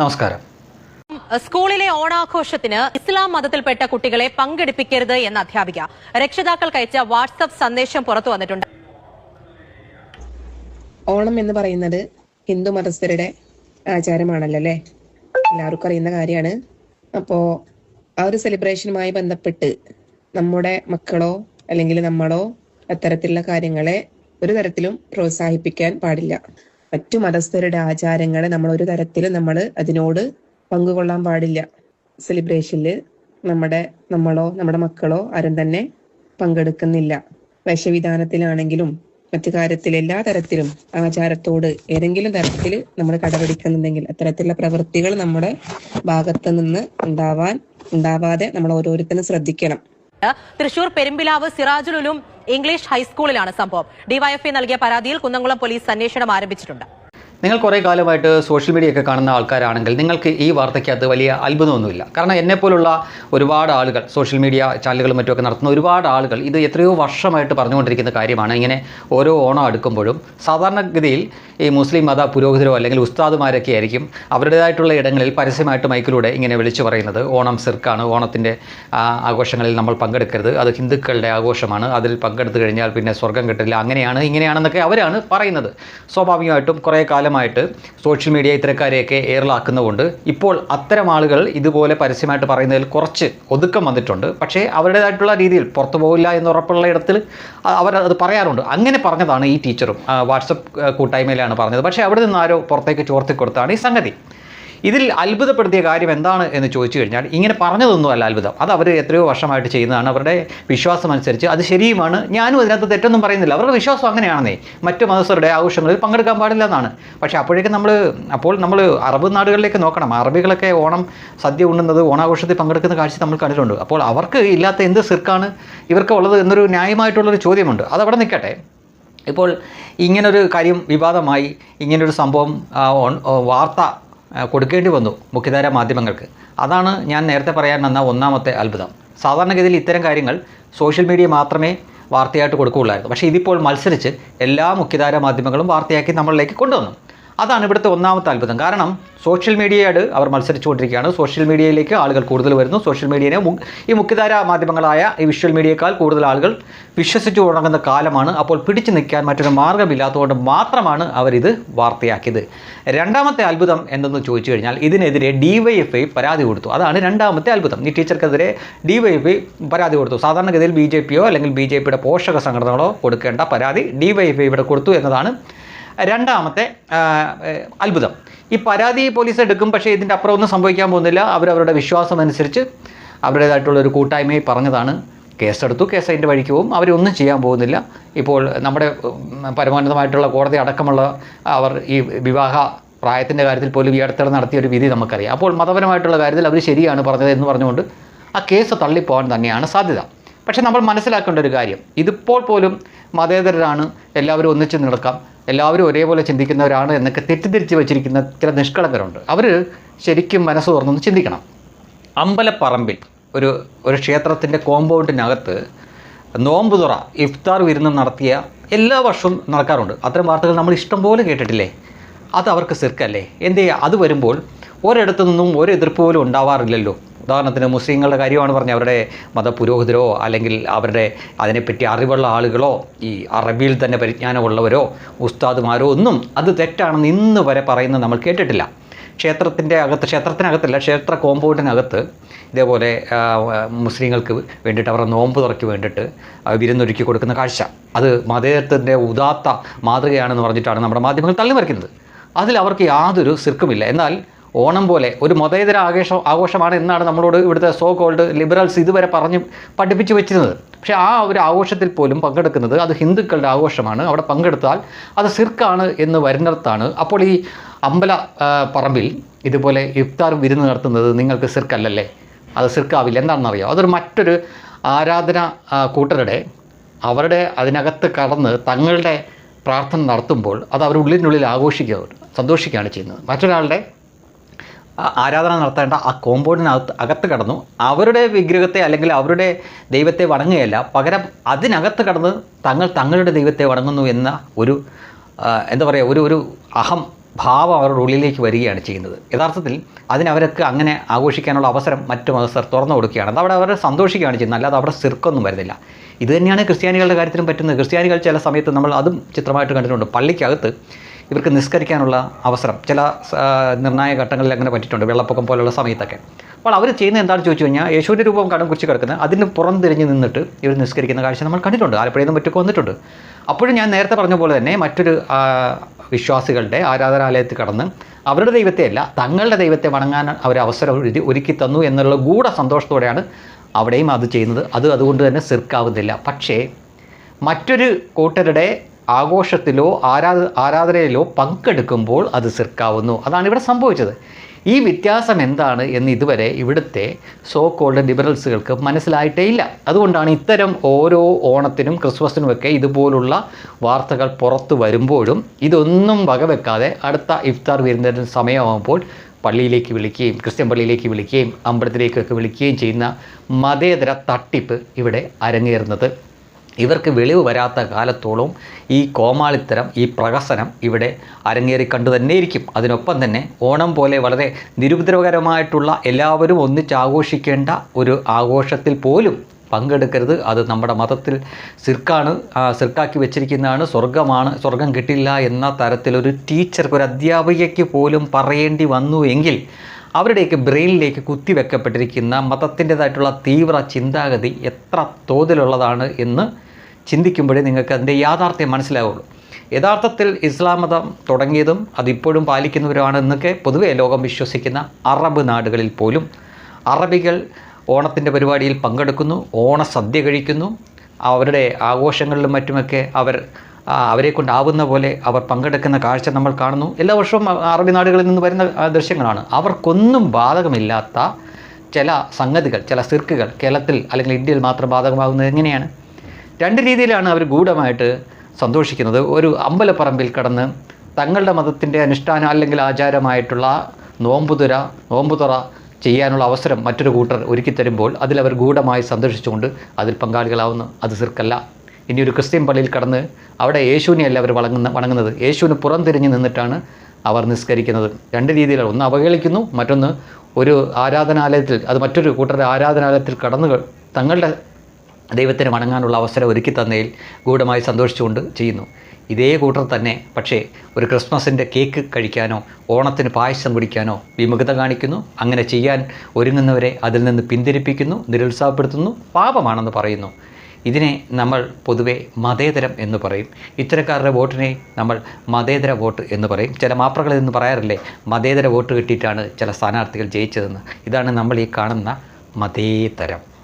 നമസ്കാരം. സ്കൂളിലെ ഓണാഘോഷത്തിന് ഇസ്ലാം മതത്തിൽപ്പെട്ട കുട്ടികളെ പങ്കെടുപ്പിക്കരുത് എന്ന അധ്യാപിക. രക്ഷിതാക്കൾക്ക് അയച്ച വാട്സ്ആപ്പ് സന്ദേശം പുറത്തു വന്നിട്ടുണ്ട്. ഓണം എന്ന് പറയുന്നത് ഹിന്ദു മതസ്ഥരുടെ ആചാരമാണല്ലോ അല്ലേ? എല്ലാവർക്കും അറിയുന്ന കാര്യമാണ്. അപ്പോൾ ആ ഒരു സെലിബ്രേഷനുമായി ബന്ധപ്പെട്ട് നമ്മുടെ മക്കളോ അല്ലെങ്കിൽ നമ്മളോ അത്തരത്തിലുള്ള കാര്യങ്ങളെ ഒരു തരത്തിലും പ്രോത്സാഹിപ്പിക്കാൻ പാടില്ല. മറ്റു മതസ്ഥരുടെ ആചാരങ്ങളെ നമ്മൾ ഒരു തരത്തിലും നമ്മൾ അതിനോട് പങ്കുകൊള്ളാൻ പാടില്ല. സെലിബ്രേഷനിൽ നമ്മുടെ നമ്മളോ നമ്മുടെ മക്കളോ ആരും തന്നെ പങ്കെടുക്കുന്നില്ല. വേഷവിധാനത്തിലാണെങ്കിലും മറ്റു കാര്യത്തിൽ എല്ലാ തരത്തിലും ആചാരത്തോട് ഏതെങ്കിലും തരത്തിൽ നമ്മൾ കടപിടിക്കുന്നുണ്ടെങ്കിൽ അത്തരത്തിലുള്ള പ്രവൃത്തികൾ നമ്മുടെ ഭാഗത്ത് നിന്ന് ഉണ്ടാവാൻ ഉണ്ടാവാതെ നമ്മൾ ഓരോരുത്തരും ശ്രദ്ധിക്കണം. തൃശൂർ പെരുമ്പിലാവ് സിറാജുലുലും ഇംഗ്ലീഷ് ഹൈസ്കൂളിലാണ് സംഭവം. ഡിവൈഎഫ്ഐ നൽകിയ പരാതിയിൽ കുന്നംകുളം പോലീസ് അന്വേഷണം ആരംഭിച്ചിട്ടുണ്ട്. നിങ്ങൾ കുറേ കാലമായിട്ട് സോഷ്യൽ മീഡിയ ഒക്കെ കാണുന്ന ആൾക്കാരാണെങ്കിൽ നിങ്ങൾക്ക് ഈ വാർത്തയ്ക്കകത്ത് വലിയ അത്ഭുതമൊന്നുമില്ല. കാരണം എന്നെപ്പോലുള്ള ഒരുപാട് ആളുകൾ സോഷ്യൽ മീഡിയ ചാനലുകളും മറ്റുമൊക്കെ നടത്തുന്ന ഒരുപാട് ആളുകൾ ഇത് എത്രയോ വർഷമായിട്ട് പറഞ്ഞുകൊണ്ടിരിക്കുന്ന കാര്യമാണ്. ഇങ്ങനെ ഓരോ ഓണം അടുക്കുമ്പോഴും സാധാരണഗതിയിൽ ഈ മുസ്ലിം മത പുരോഹിതരോ അല്ലെങ്കിൽ ഉസ്താദുമാരൊക്കെ ആയിരിക്കും അവരുടേതായിട്ടുള്ള ഇടങ്ങളിൽ പരസ്യമായിട്ട് മൈക്കിലൂടെ ഇങ്ങനെ വിളിച്ചു പറയുന്നത്. ഓണം സിർക്കാണ് ഓണത്തിന്റെ ആഘോഷങ്ങളിൽ നമ്മൾ പങ്കെടുക്കരുത്. അത് ഹിന്ദുക്കളുടെ ആഘോഷമാണ്. അതിൽ പങ്കെടുത്തു കഴിഞ്ഞാൽ പിന്നെ സ്വർഗം കിട്ടില്ല. അങ്ങനെയാണ് ഇങ്ങനെയാണെന്നൊക്കെ അവരാണ് പറയുന്നത്. സ്വാഭാവികമായിട്ടും കുറേ കാലമായിട്ട് സോഷ്യൽ മീഡിയ ഇത്തരക്കാരെയൊക്കെ ഏറലാക്കുന്നതുകൊണ്ട് ഇപ്പോൾ അത്തരം ആളുകൾ ഇതുപോലെ പരസ്യമായിട്ട് പറയുന്നതിൽ കുറച്ച് ഒതുക്കം വന്നിട്ടുണ്ട്. പക്ഷേ അവരുടേതായിട്ടുള്ള രീതിയിൽ പുറത്തു പോകില്ല എന്ന് ഉറപ്പുള്ള ഇടത്തിൽ അവർ അത് പറയാറുണ്ട്. അങ്ങനെ പറഞ്ഞതാണ് ഈ ടീച്ചറും. വാട്സപ്പ് കൂട്ടായ്മയിലാണ് പറഞ്ഞത്. പക്ഷേ അവിടെ നിന്ന് ആരോ പുറത്തേക്ക് ചോർത്തി കൊടുത്താണ് ഈ സംഗതി. ഇതിൽ അത്ഭുതപ്പെടുത്തിയ കാര്യം എന്താണ് എന്ന് ചോദിച്ചു കഴിഞ്ഞാൽ ഇങ്ങനെ പറഞ്ഞതൊന്നും അല്ല അത്ഭുതം. അത് അവർ എത്രയോ വർഷമായിട്ട് ചെയ്യുന്നതാണ്. അവരുടെ വിശ്വാസം അനുസരിച്ച് അത് ശരിയുമാണ്. ഞാനും അതിനകത്ത് തെറ്റൊന്നും പറയുന്നില്ല. അവരുടെ വിശ്വാസം അങ്ങനെയാണെന്നേ. മറ്റു മതസ്ഥരുടെ ആഘോഷങ്ങളിൽ പങ്കെടുക്കാൻ പാടില്ല എന്നാണ്. പക്ഷേ അപ്പോഴേക്കും നമ്മൾ അപ്പോൾ നമ്മൾ അറബ് നാടുകളിലേക്ക് നോക്കണം. അറബികളൊക്കെ ഓണം സദ്യ ഉണ്ണുന്നത് ഓണാഘോഷത്തിൽ പങ്കെടുക്കുന്ന കാഴ്ച നമ്മൾ കണ്ടിട്ടുണ്ട്. അപ്പോൾ അവർക്ക് ഇല്ലാത്ത എന്ത് സിർക്കാണ്? ഇവർക്ക് ഉള്ളത് എന്നൊരു ന്യായമായിട്ടുള്ളൊരു ചോദ്യമുണ്ട്. അതവിടെ നിൽക്കട്ടെ. ഇപ്പോൾ ഇങ്ങനൊരു കാര്യം വിവാദമായി ഇങ്ങനൊരു സംഭവം വാർത്ത കൊടുക്കേണ്ടി വന്നു മുഖ്യധാര മാധ്യമങ്ങൾക്ക്. അതാണ് ഞാൻ നേരത്തെ പറയാൻ വന്ന ഒന്നാമത്തെ അത്ഭുതം. സാധാരണഗതിയിൽ ഇത്തരം കാര്യങ്ങൾ സോഷ്യൽ മീഡിയ മാത്രമേ വാർത്തയായിട്ട് കൊടുക്കുകയുള്ളായിരുന്നു. പക്ഷേ ഇതിപ്പോൾ മത്സരിച്ച് എല്ലാ മുഖ്യധാര മാധ്യമങ്ങളും വാർത്തയാക്കി നമ്മളിലേക്ക് കൊണ്ടുവന്നു. അതാണ് ഇവിടുത്തെ ഒന്നാമത്തെ അത്ഭുതം. കാരണം സോഷ്യൽ മീഡിയയോട് അവർ മത്സരിച്ചുകൊണ്ടിരിക്കുകയാണ്. സോഷ്യൽ മീഡിയയിലേക്ക് ആളുകൾ കൂടുതൽ വരുന്നു. സോഷ്യൽ മീഡിയനെ ഈ മുഖ്യധാര മാധ്യമങ്ങളായ ഈ വിഷ്വൽ മീഡിയയേക്കാൾ കൂടുതൽ ആളുകൾ വിശ്വസിച്ചു തുടങ്ങുന്ന കാലമാണ്. അപ്പോൾ പിടിച്ചു നിൽക്കാൻ മറ്റൊരു മാർഗമില്ലാത്തതുകൊണ്ട് മാത്രമാണ് അവരിത് വാർത്തയാക്കിയത്. രണ്ടാമത്തെ അത്ഭുതം എന്തെന്ന് ചോദിച്ചു കഴിഞ്ഞാൽ ഇതിനെതിരെ ഡിവൈഎഫ്ഐ പരാതി കൊടുത്തു. അതാണ് രണ്ടാമത്തെ അത്ഭുതം. ഈ ടീച്ചർക്കെതിരെ ഡിവൈഎഫ്ഐ പരാതി കൊടുത്തു. സാധാരണഗതിയിൽ ബി ജെ പിയോ അല്ലെങ്കിൽ ബി ജെ പിയുടെ പോഷക സംഘടനകളോ കൊടുക്കേണ്ട പരാതി ഡിവൈഎഫ്ഐ ഇവിടെ കൊടുത്തു എന്നതാണ് രണ്ടാമത്തെ അത്ഭുതം. ഈ പരാതി പോലീസ് എടുക്കും പക്ഷേ ഇതിന്റെ അപ്പുറം ഒന്നും സംഭവിക്കാൻ പോകുന്നില്ല. അവരവരുടെ വിശ്വാസം അനുസരിച്ച് അവരുടേതായിട്ടുള്ള ഒരു കൂട്ടായ്മയിൽ പറഞ്ഞതാണ്. കേസെടുത്തു കേസ് അതിന്റെ വഴിക്ക് പോകും. അവരൊന്നും ചെയ്യാൻ പോകുന്നില്ല. ഇപ്പോൾ നമ്മുടെ പരമോന്നതമായിട്ടുള്ള കോടതി അടക്കമുള്ള അവർ ഈ വിവാഹ പ്രായത്തിന്റെ കാര്യത്തിൽ പോലും ഈ അടുത്തിടെ നടത്തിയ ഒരു വിധി നമുക്കറിയാം. അപ്പോൾ മതപരമായിട്ടുള്ള കാര്യത്തിൽ അവർ ശരിയാണ് പറഞ്ഞത് എന്ന് പറഞ്ഞുകൊണ്ട് ആ കേസ് തള്ളിപ്പോകാൻ തന്നെയാണ് സാധ്യത. പക്ഷേ നമ്മൾ മനസ്സിലാക്കേണ്ട ഒരു കാര്യം ഇതിപ്പോൾ പോലും മതേതരരാണ് എല്ലാവരും ഒന്നിച്ച് നടക്കാം. എല്ലാവരും ഒരേപോലെ ചിന്തിക്കുന്നവരാണ് എന്നൊക്കെ തെറ്റിദ്ധരിച്ച് വെച്ചിരിക്കുന്ന ചില നിഷ്കളങ്കരുണ്ട്. അവർ ശരിക്കും മനസ്സ് തുറന്നൊന്ന് ചിന്തിക്കണം. അമ്പലപ്പറമ്പിൽ ഒരു ഒരു ക്ഷേത്രത്തിന്റെ കോമ്പൗണ്ടിനകത്ത് നോമ്പ് തുറ ഇഫ്താർ വിരുന്ന് നടത്തിയ എല്ലാ വർഷവും നടക്കാറുണ്ട്. അത്തരം വാർത്തകൾ നമ്മൾ ഇഷ്ടം പോലെ കേട്ടിട്ടില്ലേ? അത് അവർക്ക് സിർക്കല്ലേ? എന്തേ അത് വരുമ്പോൾ ഒരിടത്തു നിന്നും ഒരു എതിർപ്പ് പോലും ഉണ്ടാവാറില്ലല്ലോ. ഉദാഹരണത്തിന് മുസ്ലിങ്ങളുടെ കാര്യമാണ് പറഞ്ഞത്. അവരുടെ മതപുരോഹിതരോ അല്ലെങ്കിൽ അവരുടെ അതിനെപ്പറ്റി അറിവുള്ള ആളുകളോ ഈ അറബിയിൽ തന്നെ പരിജ്ഞാനമുള്ളവരോ ഉസ്താദുമാരോ ഒന്നും അത് തെറ്റാണെന്ന് ഇന്ന് വരെ പറയുന്നത് നമ്മൾ കേട്ടിട്ടില്ല. ക്ഷേത്രത്തിന്റെ അകത്ത് ക്ഷേത്രത്തിനകത്തല്ല ക്ഷേത്ര കോമ്പൗണ്ടിനകത്ത് ഇതേപോലെ മുസ്ലിങ്ങൾക്ക് വേണ്ടിയിട്ട് അവരുടെ നോമ്പ് തുറയ്ക്ക് വേണ്ടിയിട്ട് വിരുന്നൊരുക്കി കൊടുക്കുന്ന കാഴ്ച. അത് മതേതരത്തിന്റെ ഉദാത്ത മാതൃകയാണെന്ന് പറഞ്ഞിട്ടാണ് നമ്മുടെ മാധ്യമങ്ങൾ തള്ളിമറിക്കുന്നത്. അതിൽ അവർക്ക് യാതൊരു സിർക്കുമില്ല എന്നാൽ ഓണം പോലെ ഒരു മതേതര ആഘോഷം ആഘോഷമാണ് എന്നാണ് നമ്മളോട് ഇവിടുത്തെ സോ കോൾഡ് ലിബറൽസ് ഇതുവരെ പറഞ്ഞ് പഠിപ്പിച്ചു വെച്ചിരുന്നത്. പക്ഷേ ആ ഒരു ആഘോഷത്തിൽ പോലും പങ്കെടുക്കുന്നത് അത് ഹിന്ദുക്കളുടെ ആഘോഷമാണ്. അവിടെ പങ്കെടുത്താൽ അത് സിർക്കാണ് എന്ന് വരുന്നിടത്താണ് അപ്പോൾ ഈ അമ്പല പറമ്പിൽ ഇതുപോലെ യുക്താർ വിരുന്ന് നടത്തുന്നത് നിങ്ങൾക്ക് സിർക്കല്ലല്ലേ? അത് സിർക്കാവില്ല. എന്താണെന്നറിയാം? അതൊരു മറ്റൊരു ആരാധന കൂട്ടരുടെ അവരുടെ അതിനകത്ത് കടന്ന് തങ്ങളുടെ പ്രാർത്ഥന നടത്തുമ്പോൾ അത് അവരുള്ളിനുള്ളിൽ ആഘോഷിക്കുക സന്തോഷിക്കുകയാണ് ചെയ്യുന്നത്. മറ്റൊരാളുടെ ആരാധന നടത്തേണ്ട ആ കോമ്പൗണ്ടിനകത്ത് അകത്ത് കടന്നു. അവരുടെ വിഗ്രഹത്തെ അല്ലെങ്കിൽ അവരുടെ ദൈവത്തെ വണങ്ങുകയല്ല. പകരം അതിനകത്ത് കടന്ന് തങ്ങൾ തങ്ങളുടെ ദൈവത്തെ വണങ്ങുന്നു എന്ന ഒരു എന്താ പറയുക ഒരു ഒരു അഹം ഭാവം അവരുടെ ഉള്ളിലേക്ക് വരികയാണ് ചെയ്യുന്നത്. യഥാർത്ഥത്തിൽ അതിനവർക്ക് അങ്ങനെ ആഘോഷിക്കാനുള്ള അവസരം മറ്റു മതസ്ഥർ തുറന്നു കൊടുക്കുകയാണ്. അത് അവിടെ അവരെ സന്തോഷിക്കുകയാണ് ചെയ്യുന്നത്. അല്ലാതെ അവിടെ സിർക്കൊന്നും വരുന്നില്ല. ഇത് തന്നെയാണ് ക്രിസ്ത്യാനികളുടെ കാര്യത്തിലും പറ്റുന്നത്. ക്രിസ്ത്യാനികൾ ചില സമയത്ത് നമ്മൾ അതും ചിത്രമായിട്ട് കണ്ടിട്ടുണ്ട്. പള്ളിക്കകത്ത് ഇവർക്ക് നിസ്കരിക്കാനുള്ള അവസരം ചില നിർണായക ഘട്ടങ്ങളിൽ അങ്ങനെ പറ്റിയിട്ടുണ്ട് വെള്ളപ്പൊക്കം പോലുള്ള സമയത്തൊക്കെ. അപ്പോൾ അവർ ചെയ്യുന്നത് എന്താണെന്ന് ചോദിച്ചു കഴിഞ്ഞാൽ യേശുവിന്റെ രൂപം കടം കുറിച്ച് കിടക്കുന്നത് അതിന് പുറം തിരിഞ്ഞ് നിന്നിട്ട് ഇവർ നിസ്കരിക്കുന്ന കാഴ്ച നമ്മൾ കണ്ടിട്ടുണ്ട് ആലപ്പുഴയിൽ നിന്ന് മറ്റൊക്കെ വന്നിട്ടുണ്ട്. അപ്പോഴും ഞാൻ നേരത്തെ പറഞ്ഞ പോലെ തന്നെ മറ്റൊരു വിശ്വാസികളുടെ ആരാധനാലയത്തിൽ കടന്ന് അവരുടെ ദൈവത്തെ അല്ല തങ്ങളുടെ ദൈവത്തെ വണങ്ങാൻ അവർ അവസരം ഒരുക്കി തന്നു എന്നുള്ള ഗൂഢ സന്തോഷത്തോടെയാണ് അവിടെയും അത് ചെയ്യുന്നത്. അത് അതുകൊണ്ട് തന്നെ സിർക്കാവുന്നില്ല. പക്ഷേ മറ്റൊരു കൂട്ടരുടെ ആഘോഷത്തിലോ ആരാധ ആരാധനയിലോ പങ്കെടുക്കുമ്പോൾ അത് സിർക്കാവുന്നു. അതാണ് ഇവിടെ സംഭവിച്ചത്. ഈ വ്യത്യാസം എന്താണ് എന്ന് ഇതുവരെ ഇവിടുത്തെ സോ കോൾഡ് ലിബറൽസുകൾക്ക് മനസ്സിലായിട്ടേ ഇല്ല. അതുകൊണ്ടാണ് ഇത്തരം ഓരോ ഓണത്തിനും ക്രിസ്മസിനുമൊക്കെ ഇതുപോലുള്ള വാർത്തകൾ പുറത്തു വരുമ്പോഴും ഇതൊന്നും വകവെക്കാതെ അടുത്ത ഇഫ്താർ വരുന്നതിന് സമയമാകുമ്പോൾ പള്ളിയിലേക്ക് വിളിക്കുകയും ക്രിസ്ത്യൻ പള്ളിയിലേക്ക് വിളിക്കുകയും അമ്പലത്തിലേക്കൊക്കെ വിളിക്കുകയും ചെയ്യുന്ന മതേതര തട്ടിപ്പ് ഇവിടെ അരങ്ങേറുന്നത്. ഇവർക്ക് വെളിവ് വരാത്ത കാലത്തോളം ഈ കോമാളിത്തരം ഈ പ്രഹസനം ഇവിടെ അരങ്ങേറി കണ്ടു തന്നെയിരിക്കും. അതിനൊപ്പം തന്നെ ഓണം പോലെ വളരെ നിരുപദ്രവകരമായിട്ടുള്ള എല്ലാവരും ഒന്നിച്ചാഘോഷിക്കേണ്ട ഒരു ആഘോഷത്തിൽ പോലും പങ്കെടുക്കരുത്. അത് നമ്മുടെ മതത്തിൽ സിർക്കാണ് സിർക്കാക്കി വെച്ചിരിക്കുന്നതാണ്. സ്വർഗമാണ് സ്വർഗം കിട്ടില്ല എന്ന തരത്തിലൊരു ടീച്ചർക്ക് ഒരു അധ്യാപികയ്ക്ക് പോലും പറയേണ്ടി വന്നു എങ്കിൽ അവരുടെയൊക്കെ ബ്രെയിനിലേക്ക് കുത്തിവെക്കപ്പെട്ടിരിക്കുന്ന മതത്തിന്റെതായിട്ടുള്ള തീവ്ര ചിന്താഗതി എത്ര തോതിലുള്ളതാണ് എന്ന് ചിന്തിക്കുമ്പോഴേ നിങ്ങൾക്ക് അതിന്റെ യാഥാർത്ഥ്യം മനസ്സിലാവുള്ളൂ. യഥാർത്ഥത്തിൽ ഇസ്ലാം മതം തുടങ്ങിയതും അതിപ്പോഴും പാലിക്കുന്നവരുമാണ് എന്നൊക്കെ പൊതുവേ ലോകം വിശ്വസിക്കുന്ന അറബ് നാടുകളിൽ പോലും. അറബികൾ ഓണത്തിന്റെ പരിപാടിയിൽ പങ്കെടുക്കുന്നു ഓണസദ്യ കഴിക്കുന്നു. അവരുടെ ആഘോഷങ്ങളിലും മറ്റുമൊക്കെ അവർ അവരെ കൊണ്ടാവുന്ന പോലെ അവർ പങ്കെടുക്കുന്ന കാഴ്ച നമ്മൾ കാണുന്നു. എല്ലാ വർഷവും അറബി നാടുകളിൽ നിന്ന് വരുന്ന ദൃശ്യങ്ങളാണ്. അവർക്കൊന്നും ബാധകമില്ലാത്ത ചില സംഗതികൾ ചില സിർക്കുകൾ കേരളത്തിൽ അല്ലെങ്കിൽ ഇന്ത്യയിൽ മാത്രം ബാധകമാകുന്നത് എങ്ങനെയാണ്? രണ്ട് രീതിയിലാണ് അവർ ഗൂഢമായിട്ട് സന്തോഷിക്കുന്നത്. ഒരു അമ്പലപ്പറമ്പിൽ കടന്ന് തങ്ങളുടെ മതത്തിന്റെ അനുഷ്ഠാനം അല്ലെങ്കിൽ ആചാരമായിട്ടുള്ള നോമ്പുതുര നോമ്പുതുറ ചെയ്യാനുള്ള അവസരം മറ്റൊരു കൂട്ടർ ഒരുക്കി തരുമ്പോൾ അതിലവർ ഗൂഢമായി സന്തോഷിച്ചുകൊണ്ട് അതിൽ പങ്കാളികളാവുന്നു. അത് സിർക്കല്ല. ഇനി ഒരു ക്രിസ്ത്യൻ പള്ളിയിൽ കടന്ന് അവിടെ യേശുവിനെയല്ല അവർ വണങ്ങുന്ന വണങ്ങുന്നത്. യേശുവിന് പുറം തിരിഞ്ഞ് നിന്നിട്ടാണ് അവർ നിസ്കരിക്കുന്നത്. രണ്ട് രീതിയിലാണ്. ഒന്ന് അവഹേളിക്കുന്നു മറ്റൊന്ന് ഒരു ആരാധനാലയത്തിൽ അത് മറ്റൊരു കൂട്ടരുടെ ആരാധനാലയത്തിൽ കടന്നു തങ്ങളുടെ ദൈവത്തിന് വണങ്ങാനുള്ള അവസരം ഒരുക്കി തന്നതിൽ ഗൂഢമായി സന്തോഷിച്ചുകൊണ്ട് ചെയ്യുന്നു. ഇതേ കൂട്ടർ തന്നെ പക്ഷേ ഒരു ക്രിസ്മസിന്റെ കേക്ക് കഴിക്കാനോ ഓണത്തിന് പായസം കുടിക്കാനോ വിമുഖത കാണിക്കുന്നു. അങ്ങനെ ചെയ്യാൻ ഒരുങ്ങുന്നവരെ അതിൽ നിന്ന് പിന്തിരിപ്പിക്കുന്നു നിരുത്സാഹപ്പെടുത്തുന്നു പാപമാണെന്ന് പറയുന്നു. ഇതിനെ നമ്മൾ പൊതുവെ മതേതരം എന്ന് പറയും. ഇത്തരക്കാരുടെ വോട്ടിനെ നമ്മൾ മതേതര വോട്ട് എന്ന് പറയും. ചില മാപ്രകളിൽ നിന്ന് പറയാറില്ലേ മതേതര വോട്ട് കിട്ടിയിട്ടാണ് ചില സ്ഥാനാർത്ഥികൾ ജയിച്ചതെന്ന്. ഇതാണ് നമ്മൾ ഈ കാണുന്ന മതേതരം.